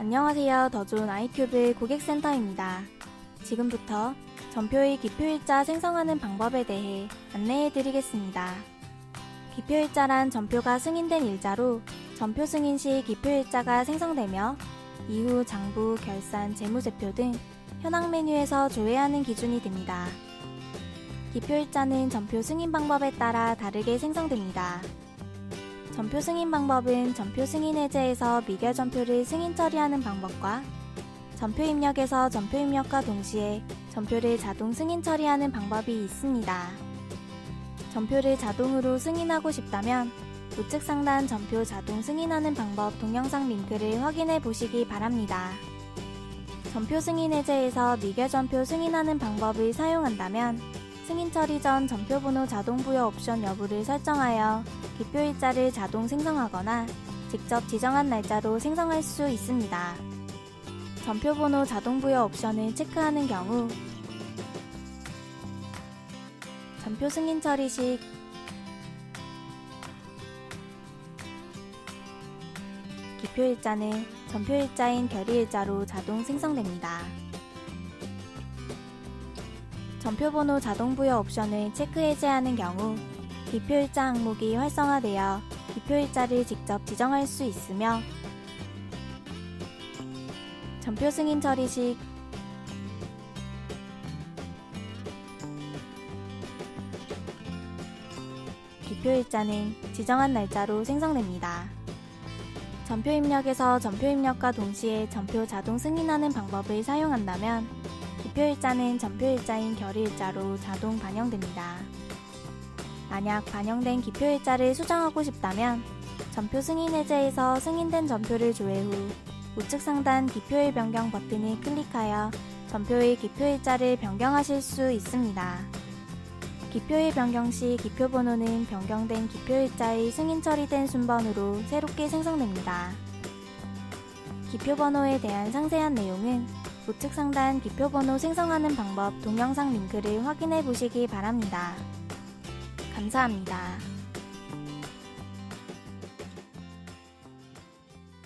안녕하세요. 더 좋은 아이큐브 고객센터입니다. 지금부터 전표의 기표일자 생성하는 방법에 대해 안내해 드리겠습니다. 기표일자란 전표가 승인된 일자로 전표 승인 시 기표일자가 생성되며 이후 장부, 결산, 재무제표 등 현황 메뉴에서 조회하는 기준이 됩니다. 기표일자는 전표 승인 방법에 따라 다르게 생성됩니다. 전표 승인 방법은 전표 승인 해제에서 미결 전표를 승인 처리하는 방법과 전표 입력에서 전표 입력과 동시에 전표를 자동 승인 처리하는 방법이 있습니다. 전표를 자동으로 승인하고 싶다면 우측 상단 전표 자동 승인하는 방법 동영상 링크를 확인해 보시기 바랍니다. 전표 승인 해제에서 미결 전표 승인하는 방법을 사용한다면 승인 처리 전 전표 번호 자동 부여 옵션 여부를 설정하여 기표 일자를 자동 생성하거나 직접 지정한 날짜로 생성할 수 있습니다. 전표 번호 자동 부여 옵션을 체크하는 경우 전표 승인 처리 시 기표 일자는 전표 일자인 결의 일자로 자동 생성됩니다. 전표 번호 자동 부여 옵션을 체크 해제하는 경우 기표 일자 항목이 활성화되어 기표 일자를 직접 지정할 수 있으며 전표 승인 처리 시 기표 일자는 지정한 날짜로 생성됩니다. 전표 입력에서 전표 입력과 동시에 전표 자동 승인하는 방법을 사용한다면 기표 일자는 전표 일자인 결의 일자로 자동 반영됩니다. 만약 반영된 기표 일자를 수정하고 싶다면 전표 승인 해제에서 승인된 전표를 조회 후 우측 상단 기표일 변경 버튼을 클릭하여 전표의 기표 일자를 변경하실 수 있습니다. 기표일 변경 시 기표 번호는 변경된 기표 일자의 승인 처리된 순번으로 새롭게 생성됩니다. 기표 번호에 대한 상세한 내용은 우측 상단 기표 번호 생성하는 방법 동영상 링크를 확인해 보시기 바랍니다. 감사합니다.